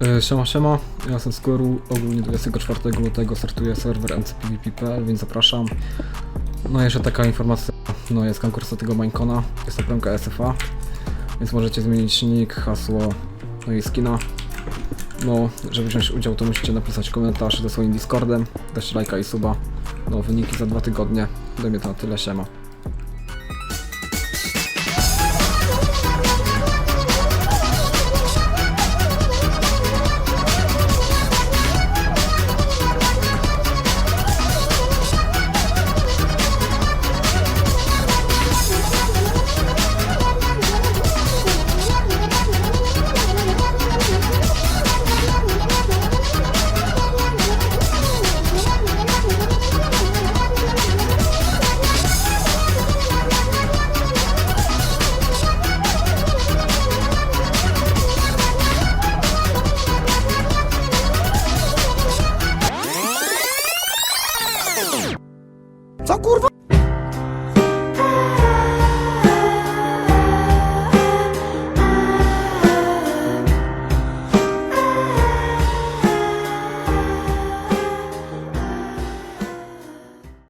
E, Siema, siema, ja jestem Skoru, ogólnie 24 lutego startuje serwer mcpvp.pl, więc zapraszam. No jeszcze taka informacja, no jest konkurs do tego Minecona, jest to promka SFA, więc możecie zmienić nick, hasło, no i skina. No, żeby wziąć udział to musicie napisać komentarz ze swoim Discordem, dać lajka i suba. No, wyniki za dwa tygodnie, ode mnie to na tyle, siema. Co kurwa?